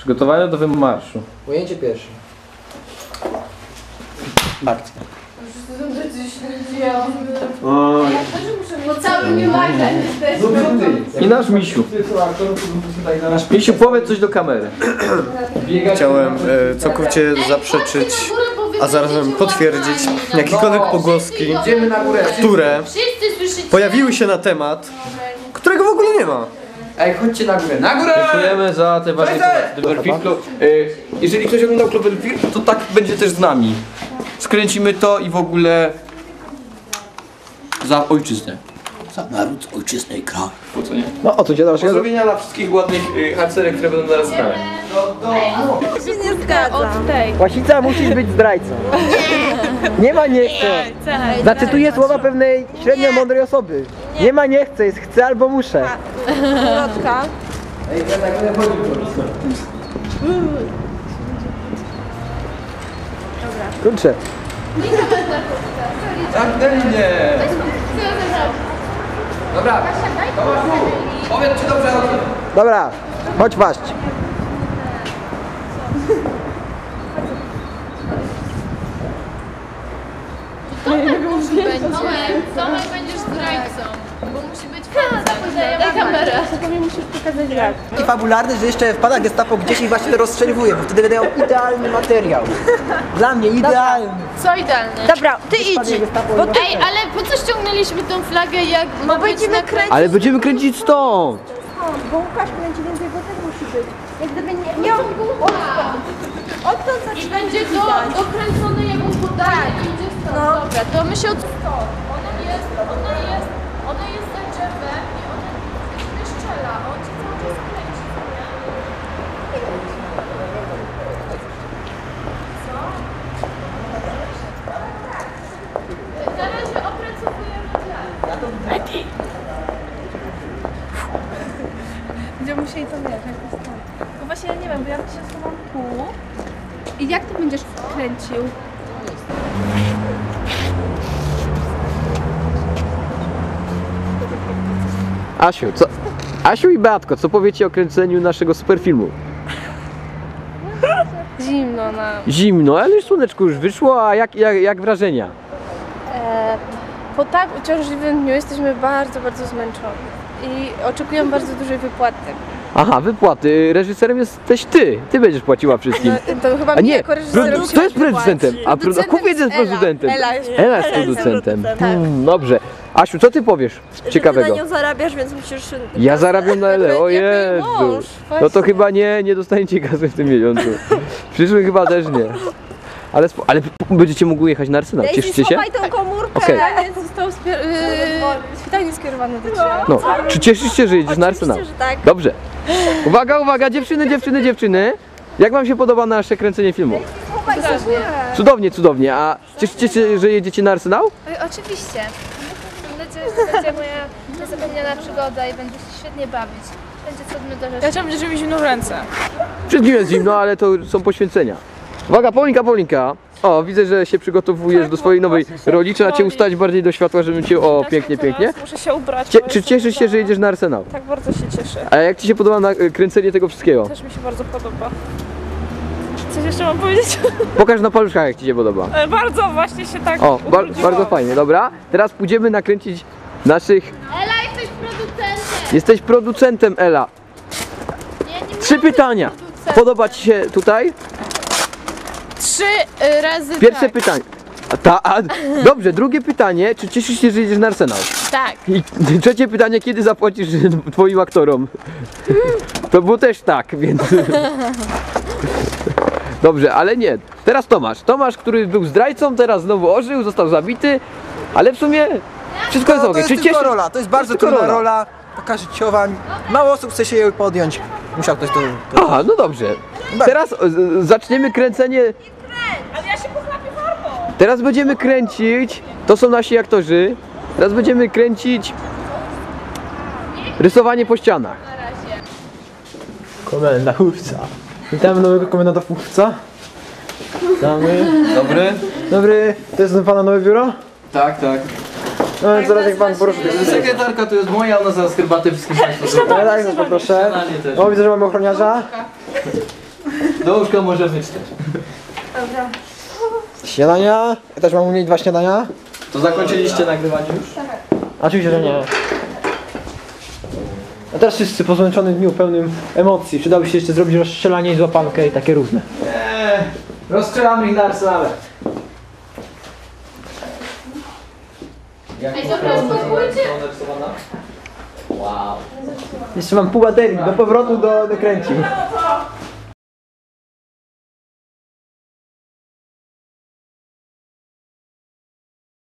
Przygotowania do wymarszu. Ujęcie pierwsze. Akcja. Po całym Miłajcie jesteśmy. I nasz misiu. Misiu, powiedz coś do kamery. Chciałem e, całkowicie zaprzeczyć, a zarazem potwierdzić jakiekolwiek pogłoski, Idziemy na górę. które Wszyscy słyszycie? pojawiły się na temat, którego w ogóle nie ma. Ej, chodźcie na górę. Na górę! Dziękujemy za te ważne informacje. Cloverfield Club. Y, Jeżeli ktoś oglądał Cloverfield, to tak będzie też z nami. Skręcimy to i w ogóle za ojczyznę. Za naród, ojczyznę i kraj. Po co nie? No o co cię dalszego? Pozdrowienia dla wszystkich ładnych y, harcerek, które będą zaraz grać. Łasica musisz być zdrajcą. Nie ma nie chcę. Zacytuję słowa pewnej średnio mądrej osoby. Nie ma nie chcę, jest chcę albo muszę. Ej, ja tak będę chodził po prostu. Kurczę. Dobra. Powiedz, czy dobrze robię. Dobra, chodź waść. Będzie. Tomek będziesz zdrajcą. Bo musi być facet. Daj kamerę. I fabularny, że jeszcze wpada gestapo gdzieś i właśnie rozstrzeliwuje, bo wtedy będą idealny materiał. Dla mnie idealny. Co idealne? Dobra, ty idź. Bo ty, Ej, ale po co ściągnęliśmy tą flagę jak ma być będziemy na kręcić. Ale będziemy kręcić stąd! bo Łukasz kręci, więc jego też musi być. Jak gdyby nie miał odtąd. Odtąd I będzie to dokręcone jak on stąd. Dobra, to my się od... Ona jest, ona jest, ona jest za drzewem i ona nie strzela, on cię cały czas kręci. nie? Co? Na razie opracowujemy plan. Będziemy musieli to mieć, jak to stąd. No właśnie ja nie wiem, bo ja się schowam tu. I jak ty będziesz kręcił? Asiu, co? Asiu i Beatko, co powiecie o kręceniu naszego superfilmu? Zimno na... Zimno, ale już słoneczko już wyszło, a jak, jak, jak wrażenia? E, po tak uciążliwym dniu jesteśmy bardzo, bardzo zmęczeni. I oczekuję bardzo dużej wypłaty. Aha, wypłaty. Reżyserem jesteś ty. Ty będziesz płaciła wszystkim. No, to chyba A nie, jako się kto jest wypłaci. producentem? A a kupiec jest Ela, producentem. Ela jest Ela jest producentem. Hmm, dobrze. Asiu, co ty powiesz Ty ciekawego? na nią zarabiasz, więc musisz... Ja zarabiam na Ele, o Jezu. mąż, No to chyba nie, nie dostaniecie kasy w tym miesiącu. W przyszłym chyba też nie. Ale, spo- ale będziecie mogły jechać na Arsenał, Daisy, cieszycie się? schowaj tą komórkę. Okej. Pytanie zostało spier- yy, skierowane do ciebie. No, czy cieszysz się, że jedziesz na Arsenał? Oczywiście, że tak. Dobrze. Uwaga, uwaga, dziewczyny, dziewczyny, dziewczyny. Jak wam się podoba nasze kręcenie filmu? Cudownie, cudownie. A cieszycie się, że jedziecie na Arsenał? Oczywiście. Że będzie moja niezapomniana przygoda i będę się świetnie bawić. Będzie trudny do Ja rzeczy. chciałam, żeby zimno w ręce. Wszystkim jest zimno, ale to są poświęcenia. Uwaga, Paulinka, Paulinka. O, widzę, że się przygotowujesz do swojej nowej roli. Trzeba cię ustać bardziej do światła, żebym cię... O, pięknie, pięknie. Muszę się ubrać. Cie, czy cieszysz się, że jedziesz na Arsenał? Tak bardzo się cieszę. A jak ci się podoba na, kręcenie tego wszystkiego? Też mi się bardzo podoba. Coś jeszcze mam powiedzieć? Pokaż na paluszkach, jak ci się podoba. E, bardzo właśnie się tak O, bar, bardzo fajnie, dobra. Teraz pójdziemy nakręcić naszych... Ela, jesteś producentem! Jesteś producentem, Ela. Nie, nie Trzy pytania. Podoba ci się tutaj? Trzy y, razy Pierwsze tak. pytanie. A ta, a, dobrze, drugie pytanie. Czy cieszysz się, że jedziesz na Arsenał? Tak. I trzecie pytanie, kiedy zapłacisz twoim aktorom? To było też tak, więc... Dobrze, ale nie. Teraz Tomasz. Tomasz, który był zdrajcą, teraz znowu ożył, został zabity, ale w sumie wszystko jest To, ok. to jest Czy tylko cieszy... rola, to jest bardzo tylko trudna rola. rola. Taka życiowa. Mało osób chce się jej podjąć. Musiał ktoś to... to Aha, no dobrze. Teraz e, zaczniemy kręcenie. Teraz będziemy kręcić. To są nasi aktorzy. Teraz będziemy kręcić rysowanie po ścianach. Komenda chówca. Witamy nowego komendanta chówca. Witamy. Dobry? Dobry, to jest pana nowe biuro? Tak, tak. No, zaraz jak pan poruszy. Sekretarka to jest moja, ona zaraz herbatę wszystkim Państwu. Ja tak, poproszę. O, widzę, że mamy ochroniarza. Do łóżka może być też. Śniadania? Ja też mam umieć dwa śniadania? To zakończyliście nagrywanie już? Oczywiście, że nie. A teraz wszyscy po zmęczonym dniu pełnym emocji. Przydałoby się jeszcze zrobić rozstrzelanie i złapankę i takie różne. Eee, rozstrzelamy ich na arsenale. Jak Ej, dobra, spróbujcie. Wow. Jeszcze mam pół baterii, do powrotu do, do kręci.